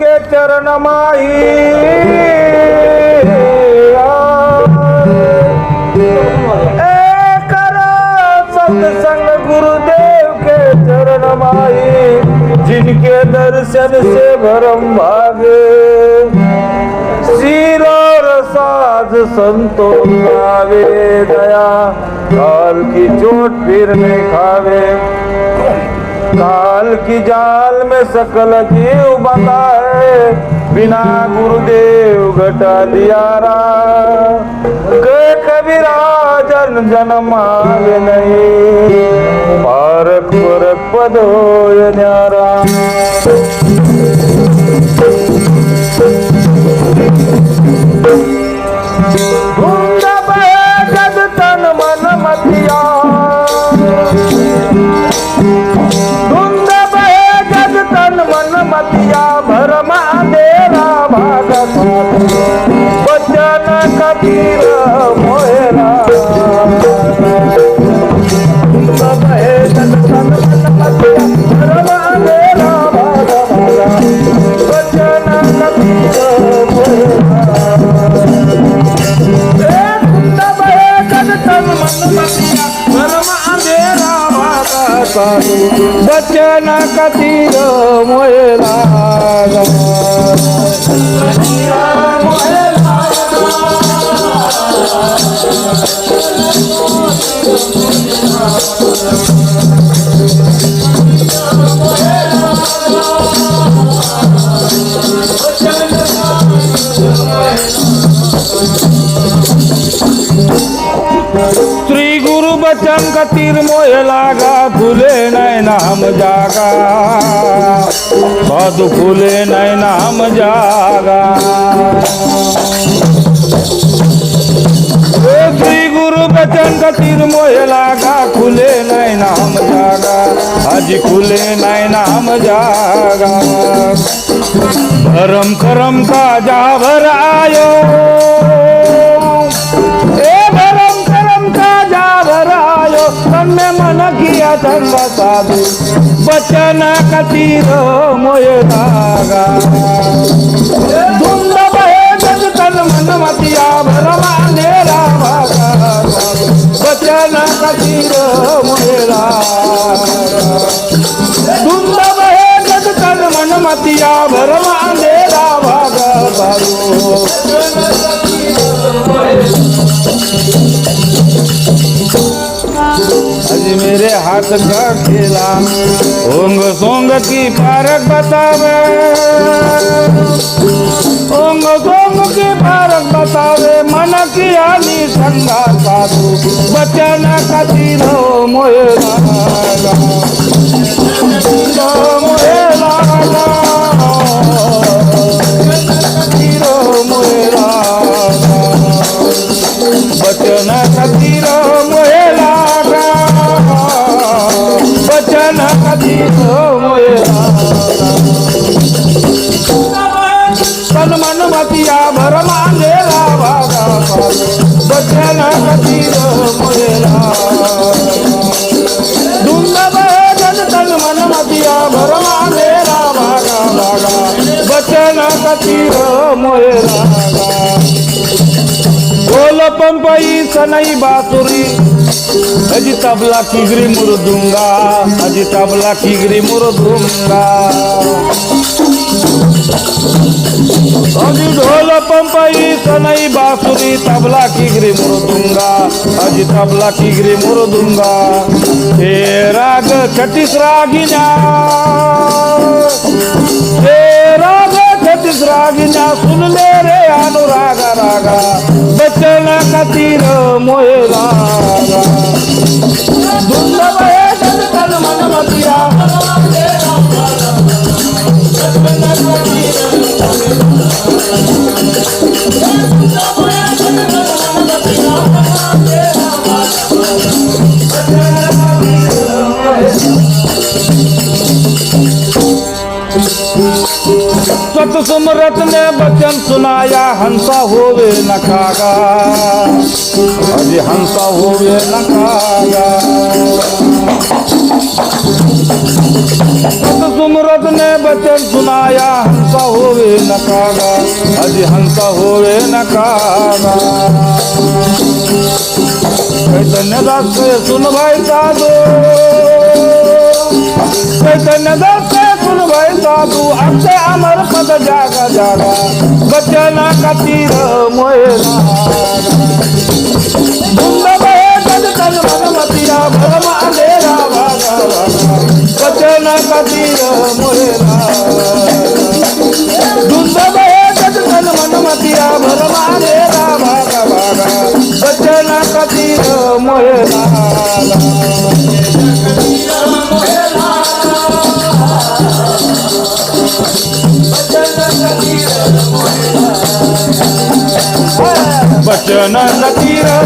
चरण ए करो सत्संग गुरुदेव के चरण जिनके दर्शन से भरम भागे। सिर साज संतो आवे दया काल की चोट फिर नहीं खावे। काल की जाल में सकल जीव बंधा है बिना गुरुदेव घटा दियारा के कबीरा जन जन्म नहीं पारक परक पद न्यारा। भरम अंधेरा भागत बचन कतीर मोयला कतीर मोह लागा खुले नहीं नाम जागा। साधु खुले नहीं नाम जागा। श्री गुरु बचन कतीर मोह लागा खुले नहीं नाम जागा। आज खुले नहीं नाम जागा। भरम करम का जा भरायो धंदा साधू बचना कतीर मोय धागा. धुंद बहे जगतन मन मतिया भरमाने भागा बचना कतीर मोय धागा. धुंद बहे जगतन मन मतिया भरमाने हाथ का ओंग सोंग की पारक बतावे। ओंग सोंग की पारक बतावे। मन की आली संगा साधु। बचन मोए लागा मोए मोए बचन कतीर मोहे तन मन मतिया भर मांगेला बाबा बचन कतीर मोयला. धुंद भजन तन मन मतिया भर मांगेला बागा बागा बचन पंपई सनई बासुरी अजी तबला किगरी मुरदुंगा अजी तबला किगरी मुरदुंगा। अजी ढोल पंपई सनई बासुरी तबला किगरी मुरदुंगा अजी तबला किगरी मुरदुंगा। हे राग छत्तीस रागिना हे राग तिस रागिना सुनले रे अनुरागा रागा बचला का तीर मोहे Thank you. सत सुमरत ने बचन सुनाया हंसा होवे न खागा। अजी हंसा होवे न खागा। सत सुमरत ने बचन सुनाया हंसा होवे नकागा अजी हंसा होवे नकागा चैतन्य दास सुन भाई दादो दास के सुन भाई साधु अब से अमर पद जागा जागा। बचन का तीर मोए धुंद बहे तन तन मतिया, भरम अंधेरा भागा बचन का तीर मोए धुंद बहे तन तन मतिया, भरम अंधेरा भागा भागा। बचन का तीर Nana tira,